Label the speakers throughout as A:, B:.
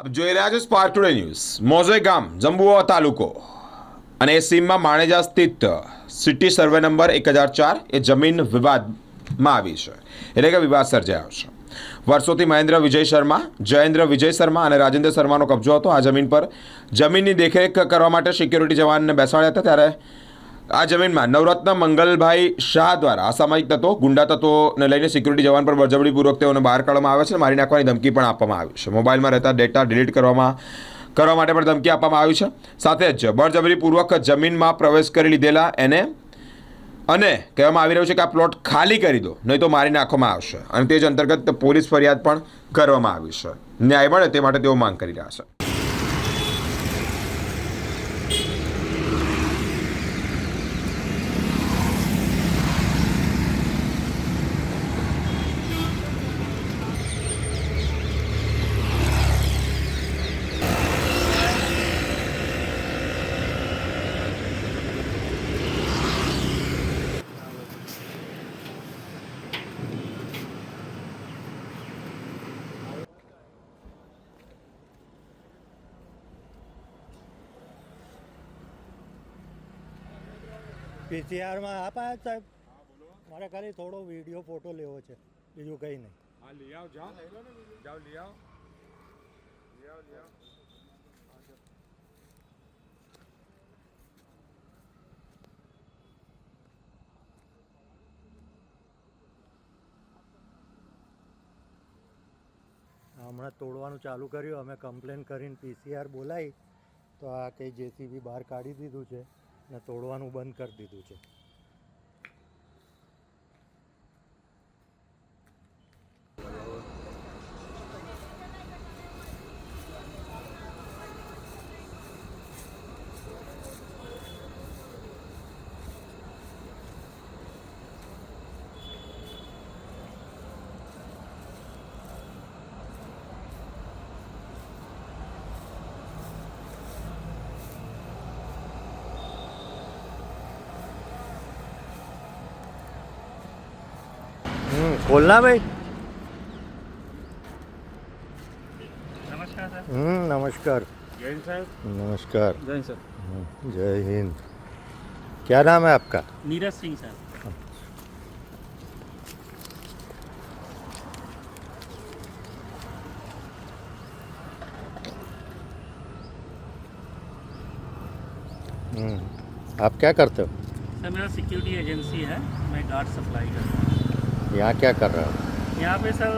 A: આપ જોઈ રહ્યા છો સ્પાર્ક ટુડે ન્યૂઝ મોઝે ગામ જંબુઓ તાલુકો. અને એ સીમમાં માણેજા સ્થિત સિટી સર્વે નંબર એક હજાર ચાર એ જમીન વિવાદમાં આવી છે. એટલે કે વિવાદ સર્જાયો છે. વર્ષોથી મહેન્દ્ર વિજય શર્મા, જયેન્દ્ર વિજય શર્મા અને રાજેન્દ્ર શર્માનો કબજો હતો. આ જમીન પર જમીનની દેખરેખ કરવા માટે સિક્યોરિટી જવાનને બેસાડ્યા હતા. ત્યારે આ જમીનમાં નવરત્ન, મંગલભાઈ શાહ દ્વારા અસામાજિક તત્વો, ગુંડા તત્વોને લઈને સિક્યુરિટી જવાન પર બળજબડીપૂર્વક તેઓને બહાર કાઢવામાં આવે છે મારી નાખવાની ધમકી પણ આપવામાં આવી છે. મોબાઈલમાં રહેતા ડેટા ડિલીટ કરવામાં, કરવા માટે પણ ધમકી આપવામાં આવી છે. સાથે જ બળજબરીપૂર્વક જમીનમાં પ્રવેશ કરી લીધેલા એને અને કહેવામાં આવી રહ્યું છે કે આ પ્લોટ ખાલી કરી દો, નહીં તો મારી નાખવામાં આવશે. અને તે જ અંતર્ગત પોલીસ ફરિયાદ પણ કરવામાં આવી છે. ન્યાય મળે તે માટે તેઓ માંગ કરી રહ્યા છે.
B: પીસીઆરમાં આપા સાહેબ? મારે ખાલી થોડો વીડિયો ફોટો લેવો છે. બીજું કંઈ નહીં.
C: હા લઈ આવ જાઓ. જાઓ લઈ આવ. લઈ આવ લઈ આવ.
B: હમણાં તોડવાનું ચાલુ કર્યું. અમે કમ્પ્લેન કરીને પીસીઆર બોલાવી. તો આ કંઈ જેસીબી બહાર કાઢી દીધું છે. ને તોડવાનું બંધ કરી દીધું છે. हम्म,
C: खोलना भाई।
B: नमस्कार नमस्कार।
C: जय हिंद
B: नमस्कार।
D: जय हिंद सर।
B: हम्म, जय हिंद। क्या नाम है आपका?
D: नीरज सिंह सर।
B: हम्म, आप क्या करते हो?
D: सर मेरा सिक्योरिटी एजेंसी है। मैं गार्ड सप्लाई करता हूँ।
B: यहाँ क्या कर रहे हो
D: यहाँ पे sir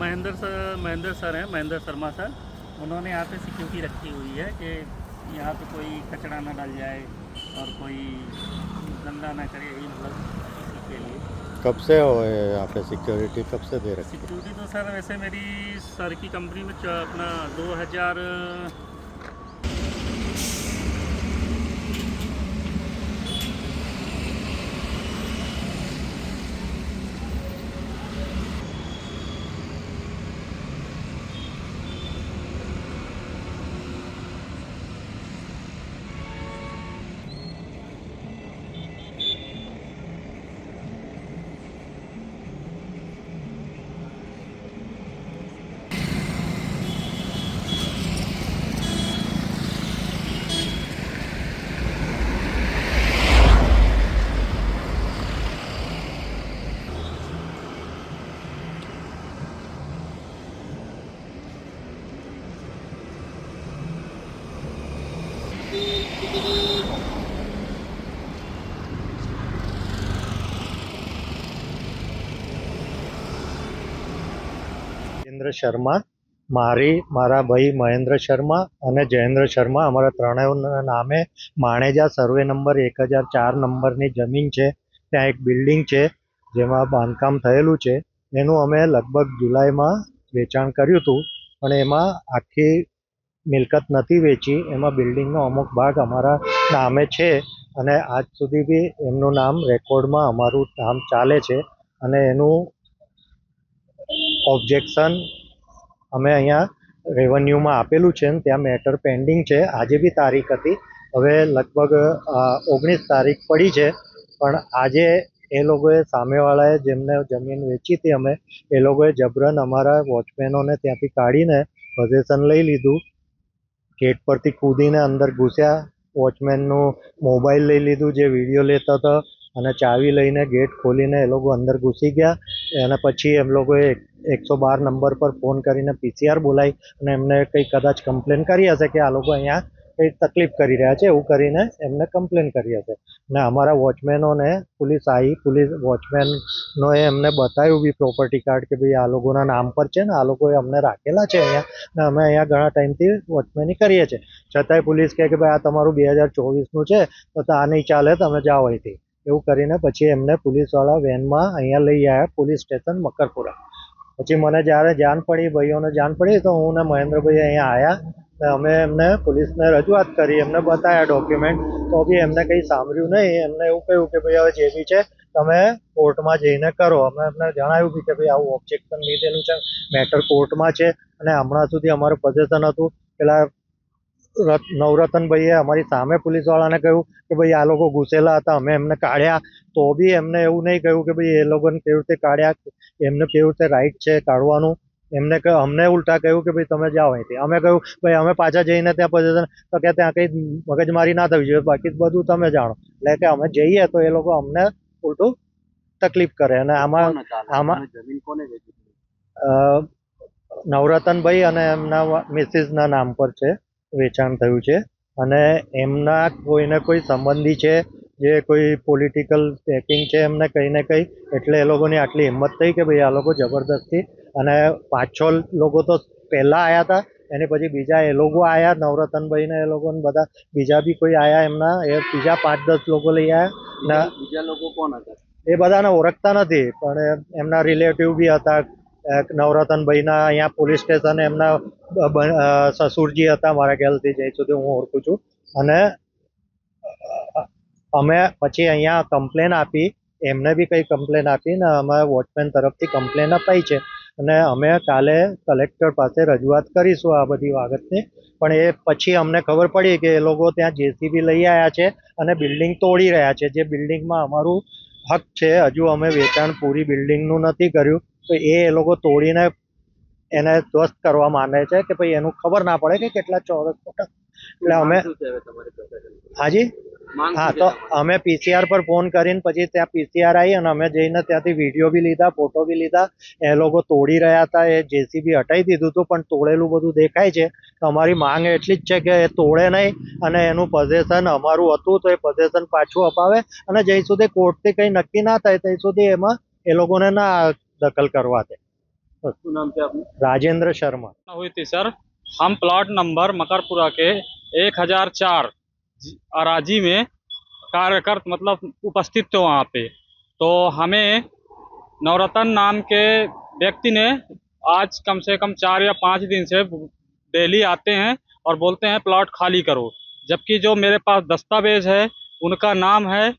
D: Mahendra sir Mahendra sir हैं महेंद्र शर्मा सर उन्होंने यहाँ पे सिक्योरिटी रखी हुई है कि यहाँ पे कोई कचरा ना डाल जाए और कोई गंदा ना करे यही मतलब इसी के लिए
B: कब से हो ये यहाँ पे सिक्योरिटी कब से दे रखी
D: सिक्योरिटी तो सर वैसे मेरी सर की कंपनी में च- अपना 2000
B: શર્મા, મારી, મારા ભાઈ મહેન્દ્ર શર્મા અને જયેન્દ્ર શર્મા. અમારા ત્રણેયના નામે માણેજા સર્વે નંબર એક હજાર ચાર નંબરની જમીન છે. ત્યાં એક બિલ્ડિંગ છે જેમાં બાંધકામ થયેલું છે. એનું અમે લગભગ જુલાઈમાં વેચાણ કર્યું હતું, પણ એમાં આખી મિલકત નથી વેચી. એમાં બિલ્ડિંગનો અમુક ભાગ અમારા નામે છે અને આજ સુધી બી એમનું નામ રેકોર્ડમાં અમારું નામ ચાલે છે અને એનું ઓબ્જેક્શન અમે અહીંયા રેવન્યુમાં આપેલું છે ને ત્યાં મેટર પેન્ડિંગ છે. આજે બી તારીખ હતી. હવે લગભગ ઓગણીસ તારીખ પડી છે. પણ આજે એ લોકોએ સામેવાળાએ જેમને જમીન વેચી હતી અમે, એ લોકોએ જબરન અમારા વોચમેનોને ત્યાંથી કાઢીને પોઝિશન લઈ લીધું. ગેટ પરથી કૂદીને અંદર ઘૂસ્યા. વોચમેનનું મોબાઈલ લઈ લીધું, જે વીડિયો લેતા હતા. અને ચાવી લઈને ગેટ ખોલીને એ લોકો અંદર ઘૂસી ગયા. અને પછી એમ લોકોએ એકસો બાર નંબર પર ફોન કરીને પીસીઆર બોલાવી અને એમને કંઈ કદાચ કમ્પ્લેન કરી હશે કે આ લોકો અહીંયા કંઈ તકલીફ કરી રહ્યા છે એવું કરીને એમને કમ્પ્લેન કરી હશે. ને અમારા વોચમેનોને પોલીસ આવી પોલીસ વોચમેનોએ એમને બતાવ્યું બી પ્રોપર્ટી કાર્ડ કે ભાઈ આ લોકોના નામ પર છે ને આ લોકોએ અમને રાખેલા છે અહીંયા ને અમે અહીંયા ઘણા ટાઈમથી વોચમેની કરીએ છીએ. છતાંય પોલીસ કહે કે ભાઈ આ તમારું બે હજાર ચોવીસનું છે, તો આ નહીં ચાલે, તમે જાઓ અહીંથી. એવું કરીને પછી એમને પોલીસવાળા વેનમાં અહીંયા લઈ આવ્યા, પોલીસ સ્ટેશન મકરપુરા. પછી મને જ્યારે જાણ પડી, ભાઈઓને જાણ પડી, તો હું ને મહેન્દ્રભાઈ અહીંયા આવ્યા અમે એમને પોલીસને રજૂઆત કરી, એમને બતાવ્યા ડોક્યુમેન્ટ તો બી એમને કંઈ સાંભળ્યું નહીં. એમને એવું કહ્યું કે ભાઈ, હવે જે બી છે, તમે કોર્ટમાં જઈને કરો. અમે એમને જણાવ્યું કે ભાઈ, આવું ઓબ્જેક્શન લીધેલું છે. મેટર કોર્ટમાં છે. અને હમણાં સુધી અમારું પોઝેશન હતું. પેલા નવરતનભાઈએ અમારી સામે પોલીસવાળાને કહ્યું કે ભાઈ આ લોકો ઘૂસેલા હતા અમે એમને કાઢ્યા. તો બી એમને એવું નહીં કહ્યું કે ભાઈ એ લોકોને કેવી રીતે કાઢ્યા? એમને કેવી રીતે રાઈટ છે કાઢવાનું? એમને અમને ઉલટા કહ્યું કે ભાઈ તમે જાઓ અહીંથી. અમે કહ્યું ભાઈ અમે પાછા જઈને ત્યાં પછી તો કે ત્યાં કંઈ મગજમારી ના થવી જોઈએ. બાકી બધું તમે જાણો. એટલે કે અમે જઈએ તો એ લોકો અમને ઉલટું તકલીફ કરે. અને આમાં આમાં અ, નવરતનભાઈ અને એમના મિસિસના નામ પર છે. વેચાણ થયું છે. અને એમના કોઈને કોઈ સંબંધી છે જે કોઈ પોલિટિકલ પેકિંગ છે એમને કંઈ ને કંઈ એટલે એ લોકોની આટલી હિંમત થઈ કે ભાઈ આ લોકો જબરદસ્તી અને પાંચ છ લોકો તો પહેલાં આવ્યા હતા એની પછી બીજા એ લોકો આવ્યા નવરતનભાઈ ને એ લોકોને બધા બીજા બી કોઈ આવ્યા એમના એ બીજા પાંચ દસ લોકો લઈ આવ્યા ને
E: બીજા લોકો કોણ હતા?
B: એ બધાને ઓળખતા નથી પણ એમના રિલેટિવ બી હતા નવરતનભાઈના અહીંયા પોલીસ સ્ટેશન એમના સસુરજી હતા મારા ખ્યાલથી જઈ સુધી હું ઓળખું છું. અને અમે પછી અહીંયા કમ્પ્લેન આપી, એમને બી કંઈ કમ્પ્લેન આપી ને અમે વોચમેન તરફથી કમ્પ્લેન અપાઈ છે. અને અમે કાલે કલેક્ટર પાસે રજૂઆત કરીશું આ બધી બાબતની પણ એ પછી અમને ખબર પડી કે એ લોકો ત્યાં જેસીબી લઈ આવ્યા છે અને બિલ્ડિંગ તોડી રહ્યા છે. જે બિલ્ડિંગમાં અમારું હક છે, હજુ અમે વેચાણ પૂરી બિલ્ડિંગનું નથી કર્યું. તો એ લોકો તોડીને એને ધ્વસ્ત કરવા માને છે કે ભાઈ એનું ખબર ના પડે કે કેટલા ચોરસ ફૂટ. એટલે અમે હાજી? હા તો અમે પીસીઆર પર ફોન કરીને પછી ત્યાં પીસીઆર આવી અને અમે જઈને ત્યાંથી વીડિયો બી લીધા ફોટો બી લીધા. એ લોકો તોડી રહ્યા હતા એ જેસીબી હટાવી દીધું હતું પણ તોડેલું બધું દેખાય છે. તો અમારી માંગ એટલી જ છે કે એ તોડે નહીં અને એનું પોઝેશન અમારું હતું તો એ પોઝેશન પાછું અપાવે અને જ્યાં સુધી કોર્ટથી કંઈ નક્કી ના થાય ત્યાં સુધી એમાં એ લોકોને ના दखल
E: करवाते नाम क्या आपने?
B: राजेंद्र शर्मा।
F: हुई थी सर? हम प्लॉट नंबर मकरपुरा के 1004 अराजी में कार्यकर्त मतलब उपस्थित थे वहाँ पे। तो हमें नवरत्न नाम के व्यक्ति ने आज कम से कम चार या पाँच दिन से डेली आते हैं और बोलते हैं प्लॉट खाली करो। जबकि जो मेरे पास दस्तावेज़ है उनका नाम है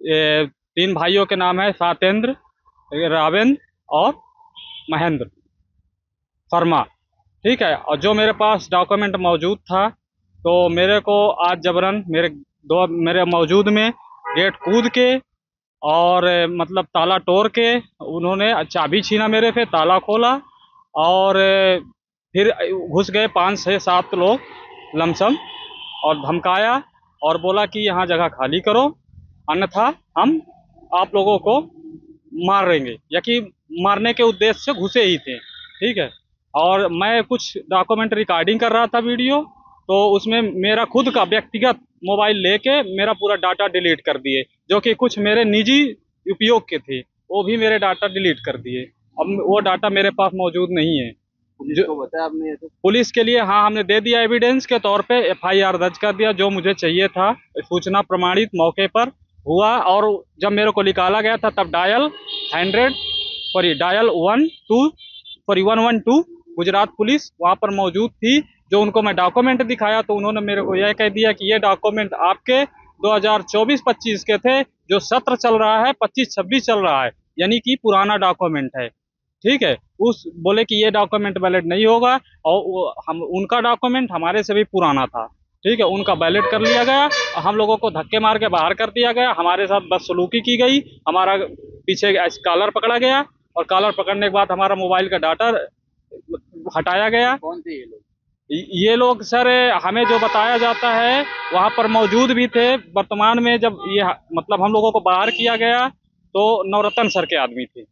F: तीन भाइयों के नाम है सातेंद्र रावेंद्र और महेंद्र फरमा ठीक है, और जो मेरे पास डॉक्यूमेंट मौजूद था तो मेरे को आज जबरन मेरे दो, मेरे मौजूद में गेट कूद के और मतलब ताला तोड़ के उन्होंने चाबी छीना मेरे पे, ताला खोला और, फिर घुस गए पाँच से सात लोग लमसम और धमकाया और बोला कि यहाँ जगह खाली करो, अन्यथा हम आप लोगों को मार देंगे। या कि मारने के उद्देश्य से घुसे ही थे ठीक है? और मैं कुछ डॉक्यूमेंट रिकॉर्डिंग कर रहा था वीडियो तो उसमें मेरा खुद का व्यक्तिगत मोबाइल लेके मेरा पूरा डाटा डिलीट कर दिए जो कि कुछ मेरे निजी उपयोग के थे वो भी मेरे डाटा डिलीट कर दिए। अब वो डाटा मेरे पास मौजूद नहीं है। जो-
E: बताया आपने
F: पुलिस के लिए हाँ हमने दे दिया एविडेंस के तौर पे एफआईआर दर्ज कर दिया जो मुझे चाहिए था सूचना प्रमाणित मौके पर हुआ और जब मेरे को निकाला गया था तब dial hundred sorry dial one two sorry one one two Gujarat police वहाँ पर मौजूद थी, जो उनको मैं डॉक्यूमेंट दिखाया तो उन्होंने मेरे को यह कह दिया कि ये डॉक्यूमेंट आपके 2024-25 के थे, जो सत्र चल रहा है 25-26 चल रहा है, यानी कि पुराना डॉक्यूमेंट है। ठीक है? उस बोले कि ये डॉक्यूमेंट वैलिड नहीं होगा, और हम, उनका डॉक्यूमेंट हमारे से भी पुराना था। ठीक है? उनका वैलिड कर लिया गया, हम लोगों को धक्के मार के बाहर कर दिया गया, हमारे साथ बदसलूकी की गई, हमारा पीछे कॉलर पकड़ा गया और कॉलर पकड़ने के बाद हमारा मोबाइल का डाटा हटाया गया।
E: कौन थे ये लोग?
F: ये लोग सर हमें जो बताया जाता है वहाँ पर मौजूद भी थे। वर्तमान में जब ये मतलब हम लोगों को बाहर किया गया तो नवरत्न सर के आदमी थे।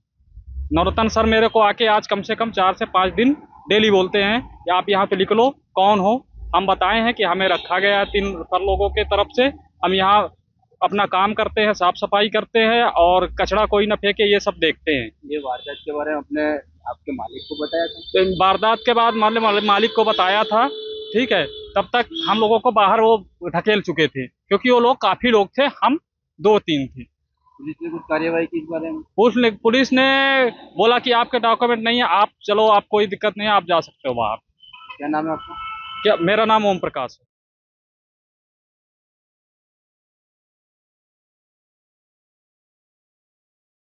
F: नवरत्न सर मेरे को आके आज कम से कम चार से पाँच दिन डेली बोलते हैं कि आप यहाँ पे लिख लो कौन हो? हम बताए हैं कि हमें रखा गया तीन सर लोगों के तरफ़ से। हम यहाँ अपना काम करते हैं साफ़ सफ़ाई करते हैं और कचरा कोई न फेंके ये सब देखते हैं।
E: ये वारदात के बारे में अपने आपके मालिक को बताया था?
F: तो इन वारदात के बाद माल- माल- मालिक को बताया था ठीक है? तब तक हम लोगों को बाहर वो ढकेल चुके थे क्योंकि वो लोग काफ़ी लोग थे हम दो तीन थे।
E: पुलिस ने कुछ कार्रवाई की इस बारे में?
F: पुलिस ने पुलिस ने बोला कि आपके डॉक्यूमेंट नहीं है आप चलो आप कोई दिक्कत नहीं है आप जा सकते हो बाहर
E: क्या नाम है आपका?
F: क्या मेरा नाम ओम प्रकाश है।